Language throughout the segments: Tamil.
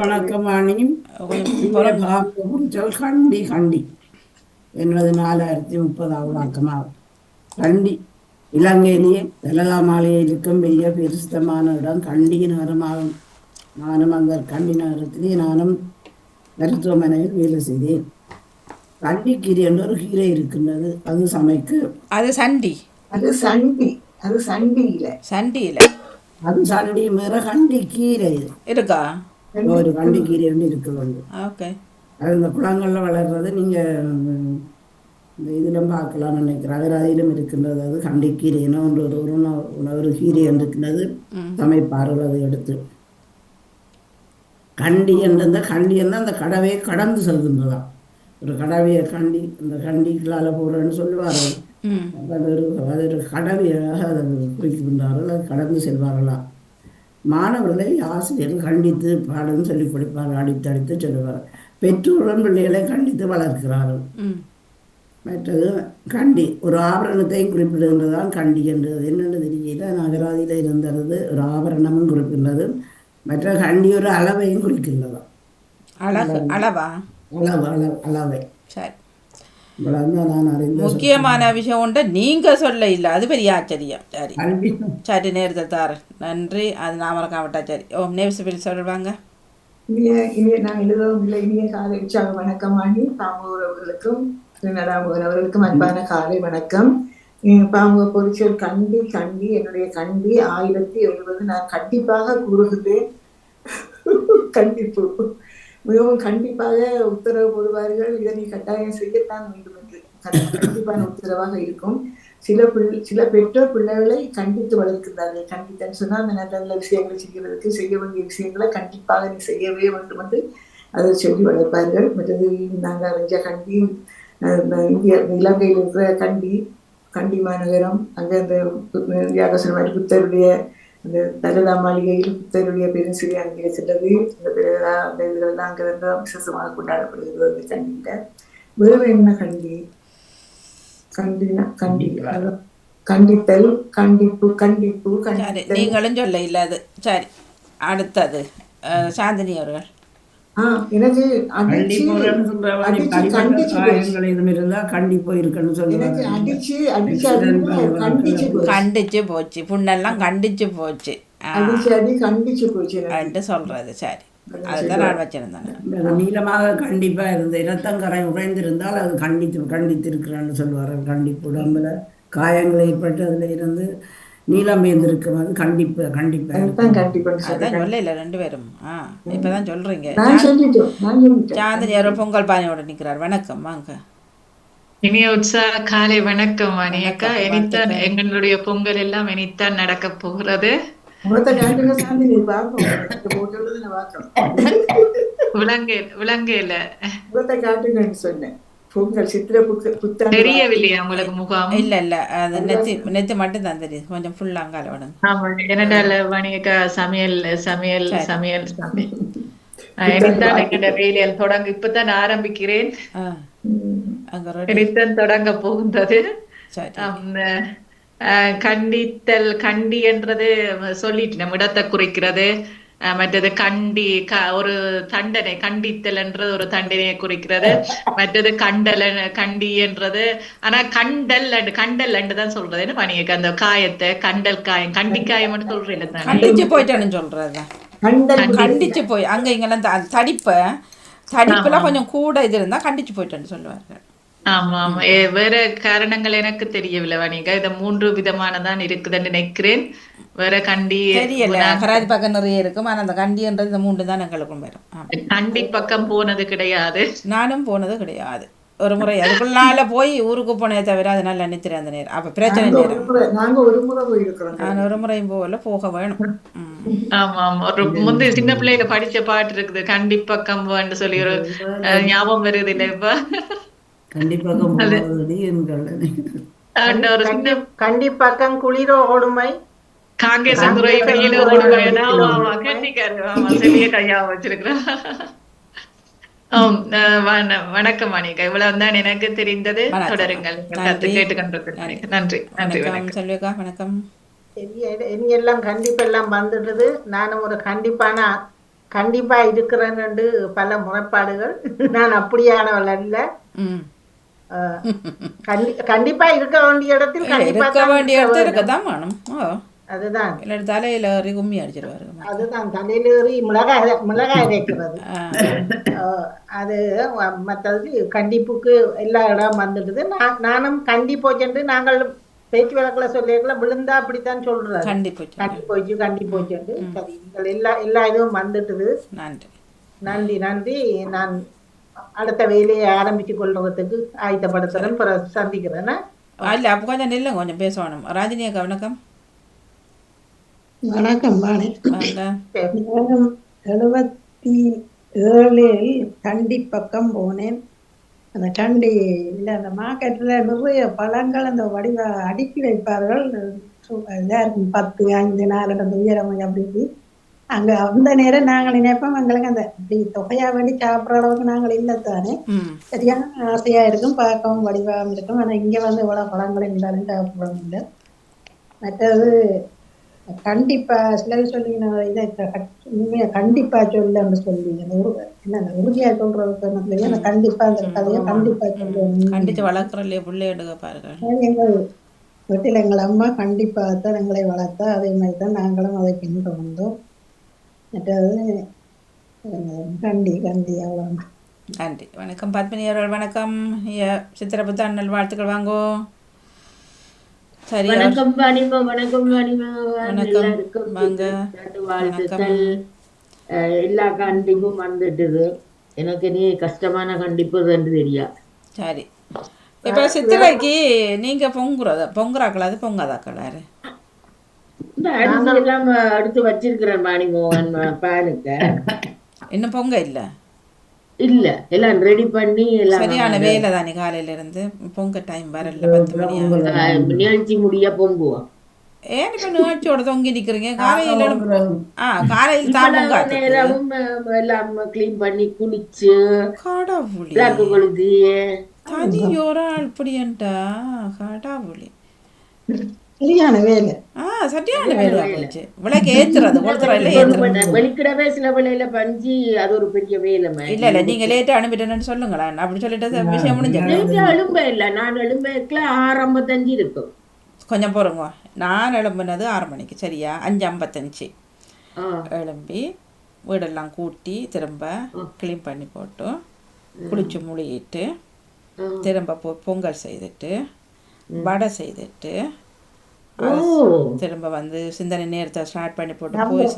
வணக்கம் குறிச்சல் கண்டி கண்டி. என்பது நாலாயிரத்தி முப்பதாவது வாக்கமாகும் கண்டி. இலங்கையிலேயே லலிதா மாளிகையில் இருக்கும் பெரிய பிரசித்தமான இடம் கண்டி நகரமாகும் நானும் அந்த கண்டி நகரத்திலே நானும் மருத்துவமனையில் வேலை செய்தேன். கண்டிக்கீரை என்ற ஒரு கீரை இருக்கின்றது. அது சமைக்கு. அது சண்டி. அது சண்டி. அது சண்டியில. சண்டியில். அது சண்டி வேற கண்டி கீரை இது இருக்கா? ஒரு கண்டி கீரை ஒன்று இருக்குது ஓகே. அது இந்த குளங்களில் வளர்றது நீங்கள் இந்த இதிலும் பார்க்கலாம் நினைக்கிறேன். அகராதியிலும் இருக்கின்றது அது கண்டிக்கீரைன்னு ஒன்று ஒரு உணவு ஒரு கீரை இருக்கின்றது. சமைப்பார்கள் அதை எடுத்து. கண்டி என்ற கண்டி என்ற அந்த கடவையை கடந்து செல்கின்றதாம் ஒரு கடவையை கண்டி அந்த கண்டிகளால் போடுறேன்னு சொல்லுவார்கள். அது ஒரு அது ஒரு கடவையாக அதை குறிக்கின்றார்கள் அது கடந்து செல்வார்களாம் மாணவர்களை ஆசிரியர்கள் கண்டித்து பாடம் சொல்லி கொடுப்பார்கள் அடித்து அடித்து சொல்லுவார்கள். பெற்றோரும் பிள்ளைகளை கண்டித்து வளர்க்கிறார்கள். மற்றது கண்டி ஒரு ஆபரணத்தையும் குறிப்பிடுகின்றதான் கண்டி என்றது. என்னென்னு தெரியல நகராதியில் இருந்தது ஒரு ஆபரணமும் குறிப்பிடுறது மற்ற கண்டி ஒரு அளவையும் குறிக்கின்றதாம். அழகு அளவா? அளவு அளவு அளவை. சரி. முக்கியமான விஷயம் உண்டு. நீங்கள் சொல்ல இல்லை. அது பெரிய ஆச்சரியம். சரி. சரி நேரத்தை தாரேன். நன்றி. அது நான் மறக்காம விட்டா சரி. ஓ நேவ்ஸ் சொல்லுவாங்க இனிய இனிய நான் எழுதவும் இல்லை. இனிய காலை உற்சாக வணக்கம் ஆணி பாம்பூர் அவர்களுக்கும் நடாமுகன் அவர்களுக்கும் அன்பான காலை வணக்கம். பாம்பு பொறிச்சல் கண்டி கண்டி என்னுடைய கண்டி ஆயிரத்தி எழுபது. நான் கண்டிப்பாக கூறுகிறேன். கண்டிப்பு. மிகவும் கண்டிப்பாக உத்தரவு போடுவார்கள். இதனை கட்டாயம் செய்யத்தான் வேண்டும் என்று. கண்டி- கண்டிப்பான உத்தரவாக இருக்கும். சில பிள்ளை சில பெற்றோர் பிள்ளைகளை கண்டித்து வளர்க்கிறார்கள் கண்டித்தன்னு சொன்னால் அந்த நல்ல நல்ல விஷயங்களை செய்கிறதுக்கு செய்ய வேண்டிய விஷயங்களை கண்டிப்பாக நீ செய்யவே வேண்டும் என்று அதை சொல்லி வளர்ப்பார்கள். மற்றது நாங்கள் அறிஞ்ச கண்டி இந்திய இலங்கையில் இருக்கிற கண்டி கண்டி மாநகரம் அங்கே அந்த வியாகசன மாதிரி புத்தருடைய அந்த தலதா மாளிகையில் புத்தருடைய பெருசிறி அங்கே சென்றது. இந்த பிறகு அந்த இதெல்லாம் அங்கே வந்து விசேஷமாக கொண்டாடப்படுகிறது அந்த கண்டியில் வேறு என்ன கண்டி? கண்டினா கண்டி. கண்டித்தல் கண்டிப்பு கண்டிப்பு கண்டித்தல் நீங்களும் சொல்ல இல்லை அது. சரி அடுத்தது. சாந்தினி அவர்கள். எனக்கு கண்டிச்சு போச்சு. காயங்கள் எதுவும் இருந்தா கண்டி போயிருக்குன்னு எனக்கு சொல்லுவாங்க அடிச்சு அடிச்சு அடிச்சு கண்டிச்சு போச்சு. கண்டிச்சு போச்சு. புண்ணெல்லாம் கண்டிச்சு போச்சு. சொல்றது சரி. அதுதான் நான் வச்சிருந்தேன். அது நீளமாக கண்டிப்பா இருந்து இரத்தங்கரை உறைந்திருந்தால் அது கண்டித்து கண்டித்திருக்கிறான்னு சொல்லுவார்கள் கண்டிப்பு உடம்புல காயங்கள் ஏற்பட்டு அதுல இருந்து நீளம் இருந்திருக்கும் அது கண்டிப்பு கண்டிப்பா. சொல்ல இல்லை ரெண்டு பேரும். ஆ இப்பதான் சொல்றீங்க. நான் சொல்லிட்டேன் நான் சொல்லிட்டேன் சாந்தினி அவர்கள் பொங்கல் பானையோட நிக்கிறார். வணக்கம் வாங்க. இனிய உற்சாக காலை வணக்கம் அனியக்கா இனித்தான். எங்களுடைய பொங்கல் எல்லாம் இனித்தான் நடக்க போகிறது. விலங்கு விலங்கையில முகத்தை காட்டுங்கன்னு சொன்னேன். பொங்கல் சித்திர புத்த புத்தாண்டு தெரியவில்லையா உங்களுக்கு முகாம்? இல்ல இல்ல. அது நெத்தி நெத்தி மட்டும் தான் தெரியுது. கொஞ்சம் ஃபுல்லா அங்கால விடுங்க. ஆமா என்னடால வணிகா சமையல் சமையல் சமையல் சமையல் இனித்தான் எங்கட வேலையில் தொடங்க இப்பதான் ஆரம்பிக்கிறேன். இனித்தான் தொடங்க போகின்றது. கண்டித்தல் கண்டி என்றது சொல்லிட்டேன் இடத்தை குறிக்கிறது. மற்றது கண்டி க ஒரு தண்டனை கண்டித்தல் என்றது ஒரு தண்டனையை குறிக்கிறது. மற்றது கண்டல் கண்டி என்றது. ஆனா கண்டல் அண்டு கண்டல் அண்டு தான் சொல்றது. என்ன பண்ணிக்க அந்த காயத்தை கண்டல் காயம் கண்டி காயம் சொல்றேன் தானே? கண்டிச்சு போயிட்டேன்னு கண்டல் கண்டிச்சு போய் அங்க இங்கெல்லாம் தடிப்ப தடிப்புல கொஞ்சம் கூட இது இருந்தா கண்டிச்சு போயிட்டேன்னு சொல்லுவார்கள் ஆமா ஆமா. ஏ, வேற காரணங்கள் எனக்கு தெரியவில்லை வணிகா. இந்த மூன்று விதமானதான் இருக்குதுன்னு நினைக்கிறேன். வேற கண்டி தெரியல. கராதி பக்கம் நிறைய இருக்கும். ஆனா அந்த கண்டின்றது இந்த மூன்று தான் எங்களுக்கும் வரும். கண்டி பக்கம் போனது கிடையாது. நானும் போனது கிடையாது. ஒரு முறை. அதுக்குள்ளால போய் ஊருக்கு போனே தவிர அது நல்லா நித்திர அந்த நேரம். அப்ப பிரச்சனை நாங்க ஒரு நேரம் முறை நாங்க ஒரு முறை போயிருக்கிறோம். நான் ஒரு முறையும் போகல. போக வேணும். ஆமா ஆமா. ஒரு முந்தைய சின்ன பிள்ளையில படிச்ச பாட்டு இருக்குது. கண்டி பக்கம் சொல்லி ஒரு ஞாபகம் வருது இல்ல இப்ப? கண்டிப்பாக கண்டிப்பாக்கம் குளிரோ ஓடுமை? ஆமா. ஆமா கண்டிக்காரு ஆமா சரியா கையா வச்சிருக்கிறேன் ஆம், அஹ், வண- வணக்கம் அனிகா. இவ்வளவுதான் எனக்கு தெரிந்தது. தொடருங்கள். கேட்டுக்கொண்டிருக்கிறேன் நன்றி. நன்றி. வணக்கம் வணக்கம். செல்விகா வணக்கம். இனி எல்லாம் கண்டிப்பெல்லாம் வந்துடுது. நானும் ஒரு கண்டிப்பான கண்டிப்பா இருக்கிறேன்னு பல முறைப்பாடுகள் நான் அப்படியானவள் அல்ல. கண்டிப்பா இருக்க வேண்டிய இடத்தில் இருக்க வேண்டிய இடத்துல. இருக்கதான் வேணும். அதுதான். இல்லை தலையில் ஏறி கும்மி அடிச்சிருவாரு அதுதான். தலையிலேறி மிளகாய் மிளகாய் ஆ. அஹ், அது மற்றது கண்டிப்புக்கு எல்லா இடம் வந்துடுது. நான் நானும் கண்டி போச்சுட்டு நாங்கள் பேச்சு வழக்கில் சொல்லியிருக்கல விழுந்தா அப்படித்தான் சொல்றாரு. கண்டி போச்சு கண்டி போச்சுட்டு சரி எல்லா எல்லா இதுவும் வந்துட்டுது. நன்றி. நன்றி நன்றி. நான் அடுத்த வேலையை ஆரம்பிச்சு கொள்றதுக்கு ஆயத்தப்படுத்துறேன் சந்திக்கிறேன். இல்ல அப்போ கொஞ்சம் நில்லுங்க கொஞ்சம் பேசணும். ராஜினி அக்கா வணக்கம். வணக்கம் வாணி எழுபத்தி ஏழில் கண்டி பக்கம் போனேன். அந்த கண்டி இல்லை அந்த மார்க்கெட்டில் நிறைய பழங்கள் அந்த வடிவ அடுக்கி வைப்பார்கள். இருக்கும் பத்து ஐந்து நாலு அந்த உயரம் அப்படி இப்படி. அங்கே அந்த நேரம் நாங்கள் நினைப்போம் எங்களுக்கு அந்த இப்படி தொகையா வேண்டி சாப்பிட்ற அளவுக்கு நாங்கள் இல்லை தானே ம். சரியான ஆசையா இருக்கும் பார்க்கவும் வடிவாகவும் இருக்கும். ஆனா இங்க வந்து இவ்வளவு பழங்கள் இருந்தாலும் சாப்பிட முடியல மற்றது கண்டிப்பா சிலர் சொல்லிங்க இதை உண்மையா கண்டிப்பா சொல்லி உரு என்ன உறுதியா சொல்றதுக்கு கண்டிப்பா அந்த கதையை கண்டிப்பா சொல்லணும் கண்டிச்சு வளர்க்குற இல்லையா பிள்ளைகளுக்கு பாருங்க. எங்கள் வீட்டில் எங்கள் அம்மா கண்டிப்பா தான் எங்களை வளர்த்தா அதே மாதிரி தான் நாங்களும் அதை பின்தொடர்ந்தோம் மற்றது கண்டி கண்டி அவ்வளோ நன்றி வணக்கம் பத்மினி அவர்கள் வணக்கம் சித்திரபுத்த அண்ணல் வாழ்த்துக்கள் வாங்கோ சரி வணக்கம் வாணிமா வணக்கம் வாணிமா வணக்கம். வாங்க. வாழ்த்துக்கள் எல்லா கண்டிப்பும் வந்துட்டுது எனக்கு நீ கஷ்டமான கண்டிப்பு என்று தெரியா சரி இப்போ சித்திரைக்கு நீங்க பொங்குறத பொங்குறாக்கள் அது பொங்காதாக்கள் எடுத்து வச்சிருக்கிறேன் வாணிமோகன் பானுக்க. இன்னும் பொங்க இல்லை? இல்ல. எல்லாம் ரெடி பண்ணி எல்லாம் சரியான வேலை தானே காலையில இருந்து பொங்க டைம் வரல பத்து அஹ், நிகழ்ச்சி முடிய பொங்குவோம் ஏன் இப்ப நிகழ்ச்சியோட தொங்கி நிக்கிறீங்க? காலையில ஆ காலையில் நேரமும் அஹ், எல்லாம் கிளீன் பண்ணி குளிச்சு கடவுளி. விளக்கு கொளுத்தி தனி ஒரு ஆள் இப்படியன்டா கடவுளி. சரியான வேலை. ஆ சரியான வேலையா போச்சு. விளக்கு ஏத்துறது கொளுத்துற இல்ல ஏத்துறது வெளிக்கிடவே சில வேலையில பஞ்சு அது ஒரு பெரிய வேலை இல்ல இல்ல நீங்க லேட்டா அனுப்பிட்டேன்னு சொல்லுங்களேன். அப்படி சொல்லிட்டு விஷயம் முடிஞ்சு நேற்று எழும்ப இல்ல. நான் எழும்பேக்கல ஆறு ஐம்பத்தஞ்சு இருக்கும். கொஞ்சம் போறோங்க. நான் எழும்புனது ஆறு மணிக்கு சரியா? அஞ்சு ஐம்பத்தஞ்சு. ஆ. எழும்பி வீடெல்லாம் கூட்டி திரும்ப க்ளீன் பண்ணி போட்டு குளிச்சு முழுகிட்டு திரும்ப பொ பொங்கல் செய்துட்டு வடை செய்துட்டு திரும்ப வந்து சிந்தனை நேரத்தை ஸ்டார்ட் பண்ணி போட்டு போய்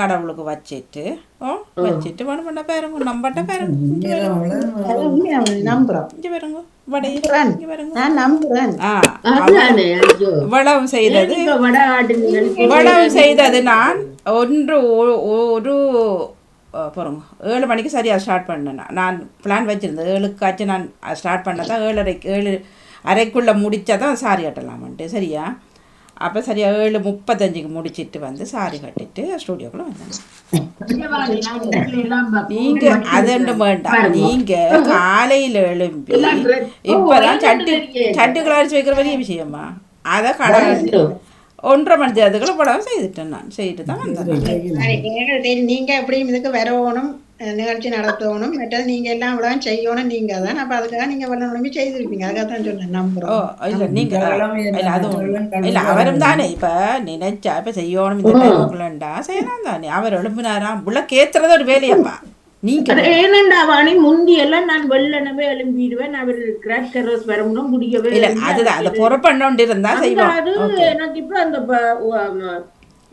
கடவுளுக்கு வச்சிட்டு ஓ வச்சிட்டு வேணும் பண்ண பாருங்க. நம்பட்ட பாருங்க. இவ்வளவு செய்தது. இவ்வளவு செய்தது நான். ஒன்று ஒரு பாருங்க ஏழு மணிக்கு சரியாக ஸ்டார்ட் பண்ணேன் நான். நான் பிளான் வச்சுருந்தேன். ஏழுக்காச்சும் நான் ஸ்டார்ட் பண்ணதான் ஏழரைக்கு ஏழு அரைக்குள்ளே முடித்தா தான் சாரி கட்டலாமன்ட்டு. சரியா? அப்போ சரியா ஏழு முப்பத்தஞ்சுக்கு முடிச்சிட்டு வந்து சாரி கட்டிட்டு ஸ்டூடியோக்குள்ளே வந்தேன் நீங்க அதண்டு வேண்டாம். நீங்க காலையில எழும்பி இப்பதான் சட்டு சட்டு கிளாரிச்சு வைக்கிற பெரிய விஷயமா? அதை கடை ஒன்றரை மணி தேர்தலுக்குள்ள படம் செய்துட்டேன் நான். செய்துட்டு தான் வந்தேன். நீங்கள் நீங்க எப்படியும் இதுக்கு வரணும் நிகழ்ச்சி நடத்தணும். மற்றது நீங்க எல்லாம் இவ்வளவு செய்யணும். நீங்க தான் அப்ப அதுக்காக நீங்க வெள்ள நம்பி செய்திருப்பீங்க. அதுக்காக தான் சொன்னேன். ஓ நம்புறோம் இல்ல நீங்க இல்ல அதுவும் இல்ல அவரும் தானே. இப்ப நினைச்சா இப்ப செய்யணும். இந்த டைமுக்குள்ளண்டா செய்யலாம் தானே. அவர் எழுப்பினாராம் விளக்கேத்துறது ஒரு வேலையாப்பா. நீங்க ஏனண்டா வாணி. முந்தி எல்லாம் நான் வெள்ளனவே எழும்பிடுவேன். அவர் கிராக் கரோஸ் வரணும் முடியவே இல்ல. அதுதான். அதை பொறுப்பண்ணோண்டு இருந்தா அது எனக்கு இப்ப அந்த.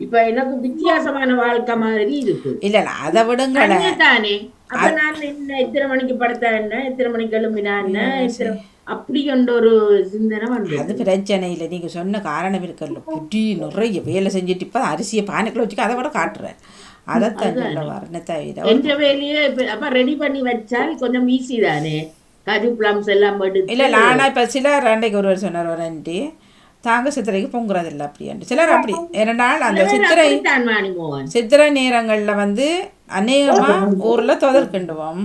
இப்ப எனக்கு வித்தியாசமான வாழ்க்கை மாதிரி இருக்கு. இல்ல அதை தனியா தானே அப்ப நான் என்ன இத்தனை மணிக்கு படுத்தா என்ன? இத்தனை மணிக்கு எழும்பினா என்ன? அப்படி என்ற ஒரு சிந்தனை வந்து அது பிரச்சனை இல்லை. நீங்க சொன்ன காரணம் இருக்கல்ல புடி நிறைய வேலை செஞ்சுட்டு இப்போ அரிசியை பானைக்குள்ள வச்சுக்க அதை விட காட்டுறேன். அதைத்தான் சொல்ல வரேன் தவிர வேலையே அப்ப ரெடி பண்ணி வச்சால் கொஞ்சம் ஈஸி தானே? கஜு பிளம்ஸ் எல்லாம் எடுத்து இல்லை நானா இப்போ சிலர் அன்றைக்கு ஒருவர் சொன்னார் வரண்டி தாங்க சித்திரைக்கு பொங்குறது இல்லை அப்படின்ட்டு சிலர் அப்படி. ஏனென்றால் அந்த சித்திரை சித்திரை நேரங்களில் வந்து அநேகமாக ஊரில் துதற்கிண்டுவோம்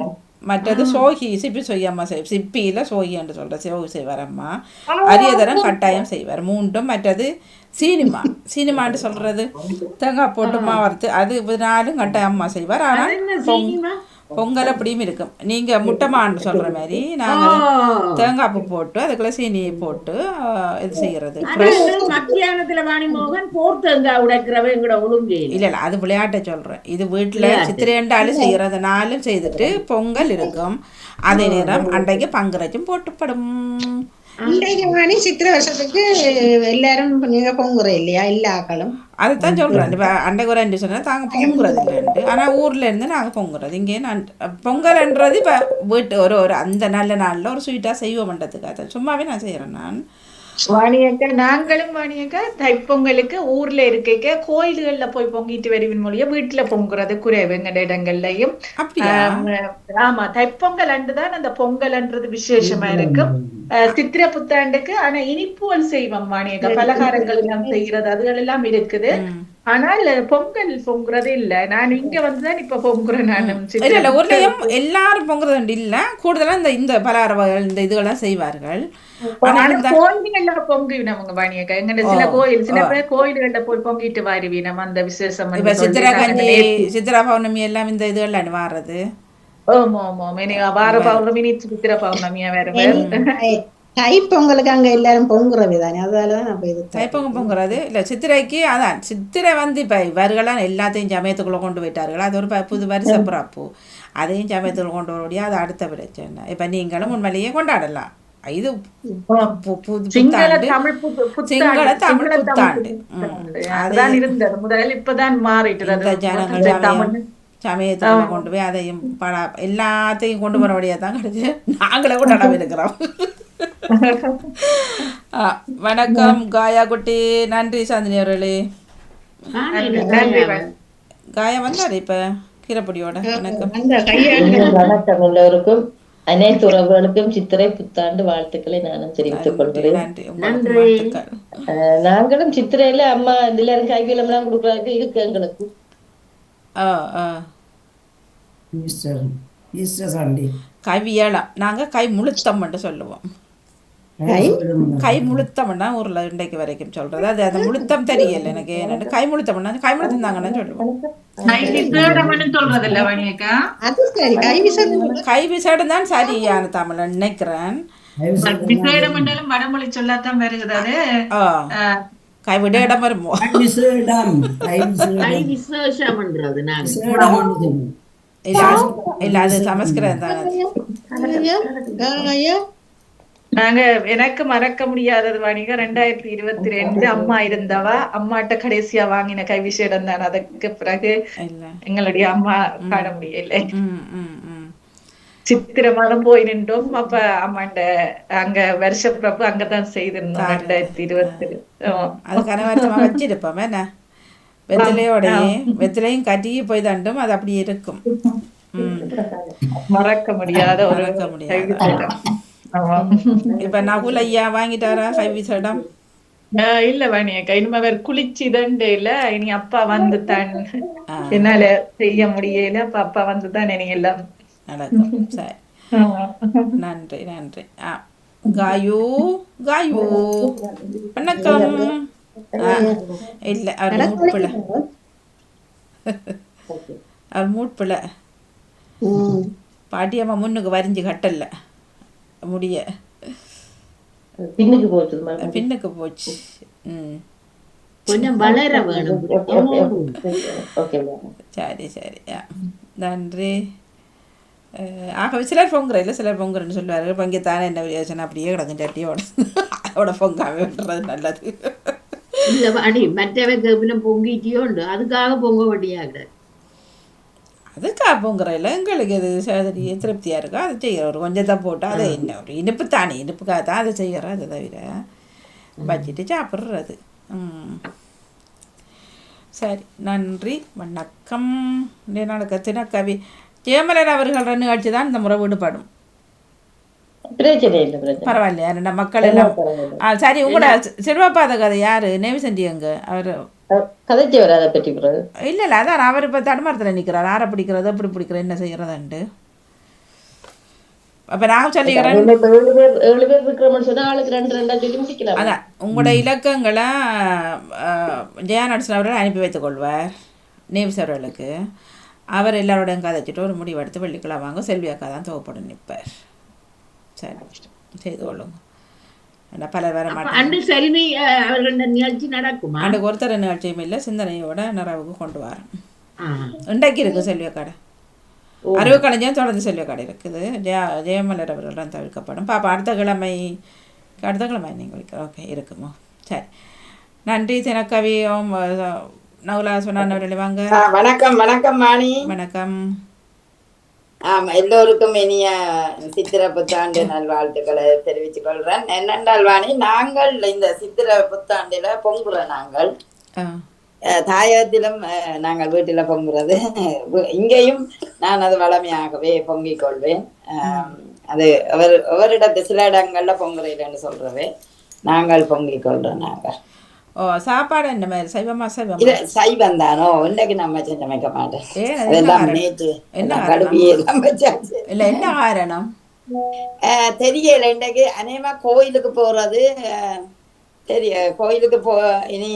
மற்றது சோகி சிப்பி சொய் அம்மா செய் சிப்பியில் சோகி என்று சொல்கிற சோகி செய்வார் அம்மா அரியதரம் கட்டாயம் செய்வார். மூன்றும் மற்றது சீனிமா. சீனிமான்னு சொல்கிறது தேங்காய் போட்டு மாவறுத்து அது நாளும் கட்டாயம் அம்மா செய்வார். ஆனால் பொங்கல் அப்படியும் இருக்கும். நீங்கள் முட்டைமான்னு சொல்கிற மாதிரி நாங்கள் தேங்காய் பூ போட்டு அதுக்குள்ள சீனியை போட்டு இது செய்கிறது மத்தியானத்துல வாணி மோகன் போர்த்தங்கா உடைக்கிறவ எங்கட ஒழுங்கு இல்ல. இல்ல அது விளையாட்டை சொல்றேன். இது வீட்டுல சித்திரையண்டாலும் செய்யறதுனாலும் செய்துட்டு பொங்கல் இருக்கும். அதே நேரம் அன்றைக்கு பங்குறச்சும் போட்டுப்படும். இன்றைக்கு மணி சித்திரை வருஷத்துக்கு எல்லாரும் நீங்க பொங்குற இல்லையா? எல்லா ஆக்களும். அதுதான் சொல்றேன் இப்ப ரெண்டு சொன்னா தாங்க பொங்குறது இல்லைன்ட்டு ஆனா ஊர்ல இருந்து நாங்க பொங்குறது இங்கே நான் பொங்கல்ன்றது இப்ப வீட்டு ஒரு ஒரு அந்த நல்ல நாள்ல ஒரு ஸ்வீட்டா செய்வோம்ன்றதுக்கு அதை சும்மாவே நான் செய்யறேன் நான். வாணியக்கா நாங்களும் வாணியக்கா தைப்பொங்கலுக்கு ஊர்ல இருக்க கோயில்கள்ல போய் பொங்கிட்டு வருவின் மொழிய வீட்டுல பொங்குறது குறைவு எங்கட இடங்கள்லயும். அப்படியா? ஆம், தைப்பொங்கல் அன்றுதான் அந்த பொங்கல்ன்றது விசேஷமா இருக்கும். சித்திரை புத்தாண்டுக்கு ஆனா இனிப்புகள் செய்வோம் வாணியக்கா. பலகாரங்கள் எல்லாம் செய்யறது அதுகள் எல்லாம் இருக்குது ஆனால் பொங்கல் பொங்குறது இல்ல. நான் இங்க வந்துதான் இப்ப பொங்குறேன் நானும் இல்ல எல்லாரும் பொங்குறது இல்ல. கூடுதலா இந்த இந்த பலகார வகைகள் இந்த இதுகள்லாம் செய்வார்கள். கோயில்கள்ல பொங்குவினம் உங்க வாணியக்கா. எங்கட சில கோயில் சில பேர் கோயில்கள்ல போய் பொங்கிட்டு வாருவினம் அந்த விசேஷம் கஞ்சி நேர்த்தி- சித்திரா பௌர்ணமி எல்லாம் இந்த இதுகள்லாம் வாடுறது ஆமா ஆமா ஆமா. எனக்கு வார பௌர்ணமி சித்திர பௌர்ணமியா வேற வேற. தை பொங்கலுக்கு அங்க எல்லாரும் பொங்குறவி தானே? அதனாலதான் நான் இது தைப்பொங்க பொங்குறது? இல்லை சித்திரைக்கு அதான் சித்திரை வந்து இப்போ இவர்களாம் எல்லாத்தையும் சமயத்துக்குள்ளே கொண்டு போயிட்டார்கள். அது ஒரு புது வருஷ பிறப்பு. அதையும் சமயத்துக்குள்ள கொண்டு வர முடியாது. அது அடுத்த பிரச்சனை. இப்போ நீங்களும் உண்மையிலேயே கொண்டாடலாம். இது சிங்கள புத்தாண்டு. தமிழ் புத்து- புத்தாண்டு. அதுதான் இருந்தது. முதல்ல இப்பதான் மாறிட்டு சமயத்துக்குள்ள கொண்டு போய் அதையும் பட எல்லாத்தையும் கொண்டு வர முடியாது தான் கிடைச்சு நாங்களே கொண்டாடாம இருக்கிறோம் ஆ, வணக்கம் காயா குட்டி நன்றி சாந்தினி அவர்களே. காயா வந்தாரு இப்ப கீரைப்பொடியோட வணக்கம் எல்லோருக்கும் அனைத்து உறவுகளுக்கும் சித்திரை புத்தாண்டு வாழ்த்துக்களை நானும் தெரிவித்துக் கொள்கிறேன் நாங்களும் சித்திரையில அம்மா எல்லாரும் கைவிலம் எல்லாம் கொடுக்கறதுக்கு இருக்கு எங்களுக்கு ஆ ஆ ஈஸ்டர் ஈஸ்டர் சண்டே கை முழுத்தம்னு சொல்லுவோம். கை முழுத்தம்னா ஊர்ல இன்றைக்கு வரைக்கும் சொல்றது. அது அந்த முழுத்தம் தெரியல எனக்கு. என்னன்னு கை முழுத்தம்னா கை முழுத்தம் தாங்கன்னு சொல்லுவோம். நைட்டு தேடமன்னு சொல்றது இல்ல வாணியக்கா அது சரி. கை விசேடம் தான். சரியான தமிழ் நினைக்கிறேன். வடமொழி சொல்லாதான் வருகிறது கைவிட இடம் வருமோ. இல்ல அது- சமஸ்கிருதம் தானே நாங்க எனக்கு மறக்க முடியாதது வாணிக ரெண்டாயிரத்தி இருபத்தி ரெண்டு அம்மா இருந்தவா அம்மாட்ட கடைசியா வாங்கின கை விசேடம் தான் அதுக்கு பிறகு இல்ல எங்களுடைய அம்மா காண முடியல சித்திரை மாதம் போய் நின்றோம். அப்ப அம்மாண்ட அங்க வருஷ பிறப்பு அங்கதான் செய்திருந்தோம் ரெண்டாயிரத்தி இருபத்தி அது கனவரசமா வச்சிருப்போம். என்ன? வெத்திலையோடையே வெத்திலையும் கட்டி போய் தண்டும் அது அப்படியே இருக்கும். மறக்க முடியாத ஒரு மறக்க முடியாத. இப்ப நகுல் ஐயா வாங்கிட்டாரா கை விசேடம் ஆஹ் இல்ல வாணியக்கா இனிமே அவர் குளிச்சு இல்ல. இனி அப்பா வந்து தான் என்னால செய்ய முடியல. அப்ப அப்பா வந்து தான் இனி எல்லாம் நடக்கும் சரி. நன்றி நன்றி ஆ காயு காயு வணக்கம் இல்ல அவர் மூட்பிள்ளை அவர் மூட்பிள்ளை பாட்டியம்மா முன்னுக்கு வரிஞ்சு கட்டல முடிய பின்னுக்கு போச்சு. பின்னுக்கு போச்சு ம் கொஞ்சம் வளர வேணும். சரி சரி நன்றி ஆகவே சிலர் பொங்குற இல்லை சிலர் பொங்குறன்னு சொல்லுவாரு. பொங்கித்தானே என்ன யோசனை அப்படியே கிடக்கும் சட்டியோட அதோட பொங்காம விட்டுறது நல்லது. இல்ல அடி மற்றவங்க பின்ன பொங்கிட்டியோ உண்டு. அதுக்காக பொங்க வட்டியாகிட அதுக்காக பொங்குற இல்லை எங்களுக்கு இது சரி திருப்தியாக இருக்கோ அதை செய்கிற ஒரு கொஞ்சத்தை போட்டு அதை என்ன ஒரு இனிப்பு தானே. இனிப்புக்காக தான் அதை செய்கிறோம் அதை தவிர வச்சுட்டு சாப்பிட்றது. சரி நன்றி வணக்கம். நாளுக்கு தினக்கவி ஜெயமலர் அவர்கள் நிகழ்ச்சி தான் இந்த முறை விடுபடும். பிரச்சனை இல்லை பிரச்சனை. பரவாயில்லையா? ரெண்டு மக்கள் எல்லாம் சரி உங்களோட சிறுவாப்பாத கதை யாரு? நேவிசண்டி அங்க அவர் அஹ், கதைச்சு வர அதை பற்றி இல்லை இல்லை அதான் அவர் இப்போ தடுமாரத்தில் நிற்கிறார் ஆரை பிடிக்கிறது எப்படி பிடிக்கிறது என்ன செய்கிறதுண்டு அப்போ நான் சொல்லிக்கிறேன். ஏழு பேர் ஏழு பேர் இருக்கிறோம்னு சொன்னா ஆளுக்கு ரெண்டு ரெண்டா சொல்லி முடிக்கலாம் அதான் உங்களோட இலக்கங்களை ஜெயா நடசன் அவர்கள் அனுப்பி வைத்துக் கொள்வார் நேவிஸ் அவர்களுக்கு. அவர் எல்லாரோடையும் கதைச்சிட்டு ஒரு முடிவு எடுத்து வெள்ளிக்கிழமை வாங்க செல்வி அக்கா தான் துவப்படும் நிற்பார். சரி செய்து கொள்ளுங்க. பலர் வர மாட்டாங்க. அன்றைக்கு ஒருத்தர் நிகழ்ச்சியும் இல்லை சிந்தனையோட நிறைவுக்கு கொண்டு வரேன். ஆ. இன்றைக்கு இருக்குது செல்வி கடை அறிவு கலைஞர் தொடர்ந்து செல்வி கடை இருக்குது. ஜெயா ஜெயமலர் அவர்கள்லாம் தவிர்க்கப்படும். பாப்பா அடுத்த கிழமை அடுத்த கிழமை நீங்கள் ஓகே இருக்குமோ? சரி. நன்றி தினக்கவி ஓம் நகுலா சொன்னானவர்களே வாங்க. வணக்கம் வணக்கம் மாணி. வணக்கம். ஆம் எல்லோருக்கும் இனிய சித்திர புத்தாண்டு நல்வாழ்த்துக்களை தெரிவித்துக் கொள்றேன். என்னென்றால் வாணி நாங்கள் இந்த சித்திர புத்தாண்டில பொங்குறோம் நாங்கள். தாயகத்திலும் நாங்கள் வீட்டில பொங்குறது. இங்கேயும் நான் அது வளமையாகவே பொங்கிக் கொள்வேன். அது அவர் அவரிடத்து சில இடங்கள்ல பொங்குறீங்கன்னு சொல்றவே நாங்கள் பொங்கிக் கொள்றோம் நாங்கள். ஓ சாப்பாடு என்ன மாதிரி? சைவமா இல்ல சைவமா சைவம் தானோ? இன்னைக்கு நம்ம சமைக்க மாட்டேன். என்ன என்ன எல்லாம் வச்சாச்சு. இல்லை என்ன காரணம்? தெரியல இன்றைக்கு. அநேகமா கோயிலுக்கு போறது தெரிய கோயிலுக்கு போ இனி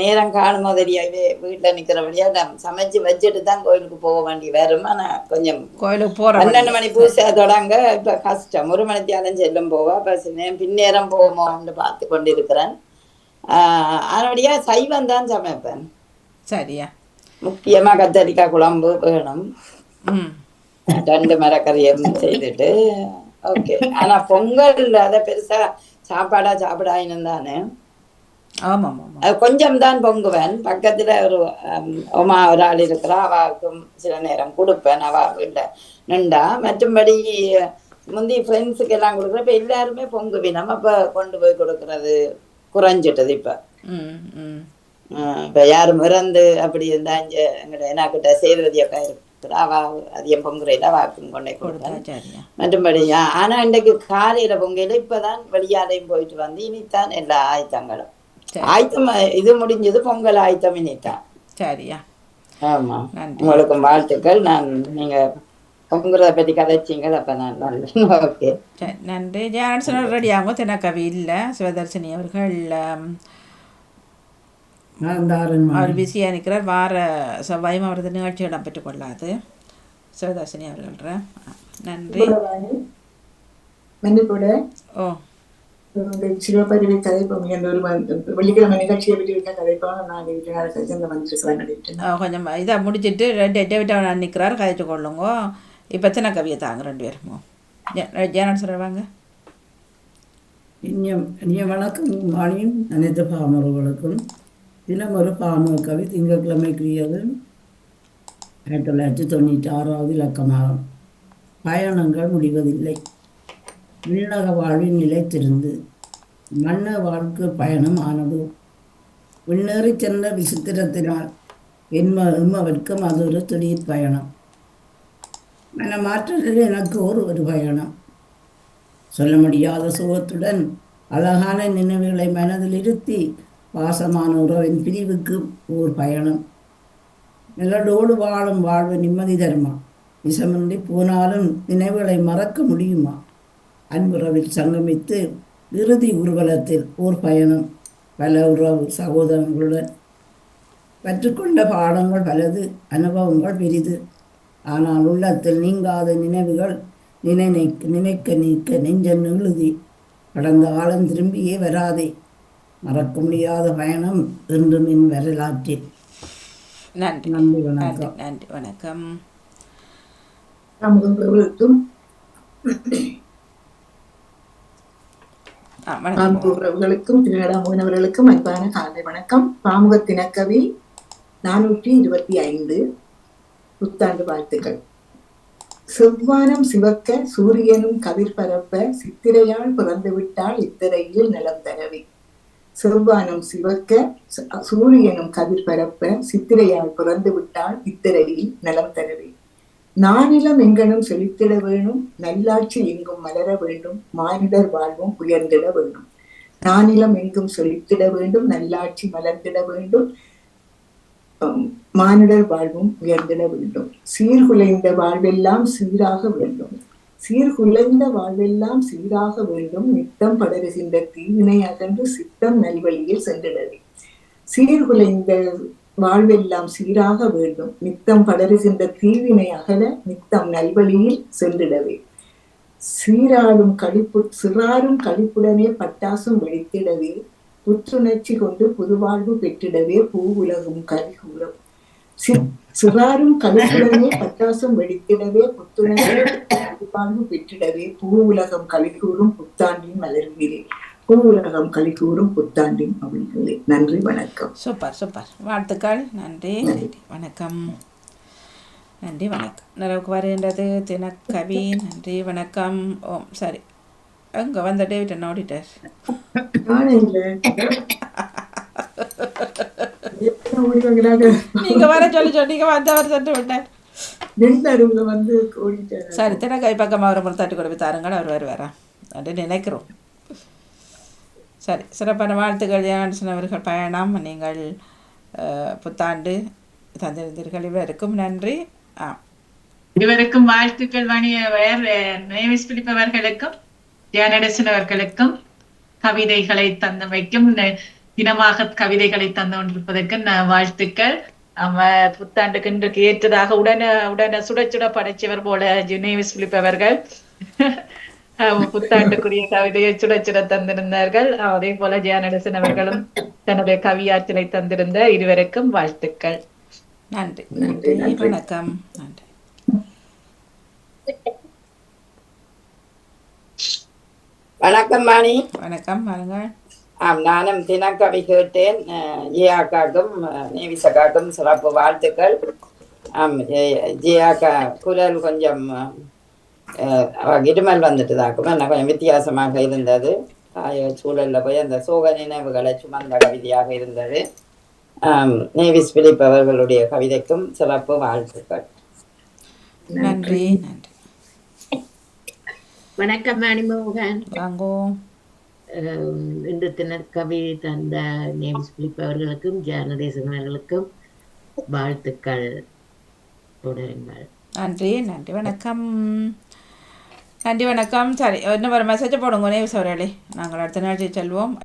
நேரம் காணுமோ தெரியாது வீட்டுல நிக்கிறபடியா நான் சமைச்சு வச்சுட்டு தான் கோயிலுக்கு போக வேண்டி வரும்? ஆனா கொஞ்சம் கோயிலுக்கு போகிற பன்னெண்டு மணி பூசை தொடங்க இப்ப கஷ்டம். ஒரு மணித்தியாலும் செல்லும் போவா. நேரம் பின்னேரம் போவோமோன்னு பார்த்து கொண்டிருக்கிறேன். ஆஹ் அதனுடைய சைவம் தான் சமைப்பேன். சரியா. முக்கியமா கத்தரிக்காய் குழம்பு வேணும். ரெண்டு மரக்கறியும் செய்துட்டு ஓகே. ஆனா பொங்கல் அதை பெருசா சாப்பாடா சாப்பிடாயினும் தானே. கொஞ்சம் தான் பொங்குவேன். பக்கத்துல ஒரு உமா ஒரு ஆள் இருக்கிறா அவாவுக்கும் சில நேரம் கொடுப்பேன். அவா வீட்டுல நின்றா. மற்றும்படி முந்தி ஃப்ரெண்ட்ஸுக்கு எல்லாம் கொடுக்குற இப்ப எல்லாருமே பொங்குவினம் அப்ப கொண்டு போய் கொடுக்கறது? குறைஞ்சிட்டது இப்ப. இப்ப யாரும் இறந்து அப்படி இருந்தா இங்க எங்கட என்னாக்கிட்ட சேதுவதி அக்கா இருக்கிறா அவா அதிகம் பொங்குறையில அவாக்கும் கொண்டே கொடுத்தா கொடுத்தேன் மற்றும்படி ஆனா இன்றைக்கு காலையில பொங்கையில இப்பதான் வெளியாலையும் போயிட்டு வந்து இனித்தான் எல்லா ஆயத்தங்களும். ஆயத்தம் இது முடிஞ்சது பொங்கல் ஆயத்தம் இனித்தான். சரியா. ஆமா. உங்களுக்கும் வாழ்த்துக்கள். நான் நீங்க பொங்குறத பத்தி கதைச்சிங்கள் அப்ப நான் நல்ல ஓகே. சரி நன்றி. ஜெயானசன் ரெடி. ஆகும் தினக்கவி இல்லை. சிவதர்சினி அவர்கள் அவர் பிஸியாக நிற்கிறார் வார செவ்வாயும் அவரது நிகழ்ச்சி இடம்பெற்றுக் கொள்ளாது. சிவதர்சினி அவர்கள்ற நன்றி. மன்னிப்போட ஓ. இந்த சிவபரிவை கதைப்போம் என்ற ஒரு வெள்ளிக்கிழமை நிகழ்ச்சியை பற்றி இருக்க கதைப்போம் நான் வந்துருக்கிறேன் நினைக்கிறேன் ஆ, கொஞ்சம் இதை முடிச்சிட்டு ரெண்டு டேவிட் அவன் நிற்கிறார் கதைச்சு கொள்ளுங்க. இப்போ தினக்கவியை தாங்க ரெண்டு பேருமோ ஜேனன் வாங்க இனிய இனிய வணக்கம் மாலையும் அனைத்து பாமர்களுக்கும் தினம் ஒரு பாமர கவி திங்கட்கிழமைக்குரியது ஆயிரத்தி தொள்ளாயிரத்தி தொண்ணூற்றி ஆறாவது இலக்கமாகும் பயணங்கள் முடிவதில்லை விண்ணக வாழ்வின் நிலைத்திருந்து மன்ன வாழ்க்கை பயணம் ஆனது விண்ணேறி சென்ற விசித்திரத்தினால் என்ம எம்மவர்க்கும் அது ஒரு திடீர் பயணம் மனமாற்றலில் எனக்கு ஒரு ஒரு பயணம். சொல்ல முடியாத சுகத்துடன் அழகான நினைவுகளை மனதில் இருத்தி பாசமான உறவின் பிரிவுக்கு ஓர் பயணம். நிலடோடு வாழும் வாழ்வு நிம்மதி தருமா? விஷமின்றி போனாலும் நினைவுகளை மறக்க முடியுமா? அன்புறவில் சங்கமித்து இறுதி ஊர்வலத்தில் ஓர் பயணம். பல உறவு சகோதரங்களுடன் கற்றுக்கொண்ட பாடங்கள் பலது அனுபவங்கள் பெரிது. ஆனால் உள்ளத்தில் நீங்காத நினைவுகள் நினை நினைக்க நீக்க நெஞ்சன் எழுதி கடந்த காலம் திரும்பியே வராதே. மறக்க முடியாத பயணம் என்றும் என் வரலாற்றில் நன்றி. நன்றி வணக்கம். நன்றி வணக்கம். உறவுகளுக்கும் உறவுகளுக்கும் திருநடாமோகனவர்களுக்கும் அன்பான காலை வணக்கம். பாமுக தினக்கவி நானூற்றி இருபத்தி ஐந்து. புத்தாண்டு வாழ்த்துக்கள் செவ்வானம் சிவக்க சூரியனும் கதிர் பரப்ப சித்திரையால் பிறந்து விட்டால் இத்திரையில் நலம் தரவி. செவ்வானம் சிவக்க சூரியனும் கதிர் பரப்ப சித்திரையால் பிறந்து விட்டால் இத்திரையில் நலம் தரவி. நானிலம் எங்கனும் செழித்திட வேணும் நல்லாட்சி எங்கும் மலர வேண்டும் மானிடர் வாழ்வும் உயர்ந்திட வேண்டும். நானிலம் எங்கும் செழித்திட வேண்டும் நல்லாட்சி மலர்ந்திட வேண்டும் மானிடர் வாழ்வும் உயர்ந்திட வேண்டும். சீர்குலைந்த வாழ்வெல்லாம் சீராக வேண்டும். சீர்குலைந்த வாழ்வெல்லாம் சீராக வேண்டும். நித்தம் படருகின்ற தீவினை அகன்று சித்தம் நல்வழியில் சென்றிடவே. சீர்குலைந்த வாழ்வெல்லாம் சீராக வேண்டும். நித்தம் படருகின்ற தீவினை அகல நித்தம் நல்வழியில் சென்றிடவே. சீராடும் கழிப்பு சிறாரும் கழிப்புடனே பட்டாசும் வெடித்திடவே. புத்துணர்ச்சி கொண்டு புதுவாழ்வு பெற்றிடவே பூவுலகும் கலிகூறும் சி- சிறாரும் களிப்புடனே பட்டாசும் வெடித்திடவே புத்துணர்ச்சி புதுவாழ்வு பெற்றிடவே பூவுலகம் கலிகூறும் புத்தாண்டின் மலர்விலே பூவுலகம் கலிகூறும் புத்தாண்டின் மகிழ்களே நன்றி வணக்கம். Super super. வாழ்த்துக்கள். நன்றி. நன்றி. வணக்கம். நன்றி வணக்கம். நிறைவுக்கு வருகின்றது தினக்கவி. நன்றி வணக்கம். ஓம் சரி. அங்கே வந்த டேவிட் என்ன ஓடிட்டார்? நீங்கள் வர சொல்லி சொன்னீங்க வந்தவர் சென்று விட்டார். வந்து சரி தினக்கவி பக்கமாக ஒரு முறை தட்டி கொடுத்து தாருங்கள் அவர் வருவாரா? அப்படின்னு நினைக்கிறோம். சரி சிறப்பான வாழ்த்துக்கள் ஜெயான்சன் அவர்கள். பயணம் நீங்கள் புத்தாண்டு தந்திருந்தீர்கள். இவருக்கும் நன்றி. ஆ. இருவருக்கும் வாழ்த்துக்கள் வணிகர் நேவிஸ் பிலிப் அவர்களுக்கும் தியானடசன் அவர்களுக்கும் கவிதைகளை தந்தமைக்கும் தினமாக கவிதைகளை தந்து கொண்டிருப்பதற்கு வாழ்த்துக்கள். அவ புத்தாண்டுக்கு இன்றைக்கு ஏற்றதாக உடனே உடனே சுட சுட படைச்சவர் போல ஜி- நேவிஸ் பிலிப் அவர்கள் புத்தாண்டுக்குரிய கவிதையை சுட சுட தந்திருந்தார்கள். அதே போல ஜியானடசன் அவர்களும் தனது கவியாற்றலை தந்திருந்த இருவருக்கும் வாழ்த்துக்கள். நன்றி. நன்றி வணக்கம். நன்றி. வணக்கம் மாணி. வணக்கம் வாருங்கள். ஆம் நானும் தினக்கவி கேட்டேன். அஹ், நேவிசக்காக்கும் சிறப்பு வாழ்த்துக்கள். ஆம் ஜெ- ஜியாக்கா குரல் கொஞ்சம் இருமல் வந்துட்டுதாக்கும் என்ன கொஞ்சம் வித்தியாசமாக இருந்தது. சூழல்ல போய் அந்த சோக நினைவுகளை சுமந்த கவிதையாக இருந்தது. நேவிஸ் பிலிப் அவர்களுடைய கவிதைக்கும் சிறப்பு வாழ்த்துக்கள். நன்றி நன்றி. வணக்கம் மணிமோகன் வாங்கோ அஹ் இன்று தினற்கவி தந்த நேம்ஸ் பிலிப் அவர்களுக்கும் ஜெயநதேசன் அவர்களுக்கும் வாழ்த்துக்கள். தொடருங்கள். நன்றி நன்றி வணக்கம். நன்றி வணக்கம். சரி இன்னும் ஒரு மெசேஜ் போடுங்க நேவிஸ் அவர்களே. நாங்கள் அடுத்த நாள் செல்வோம்.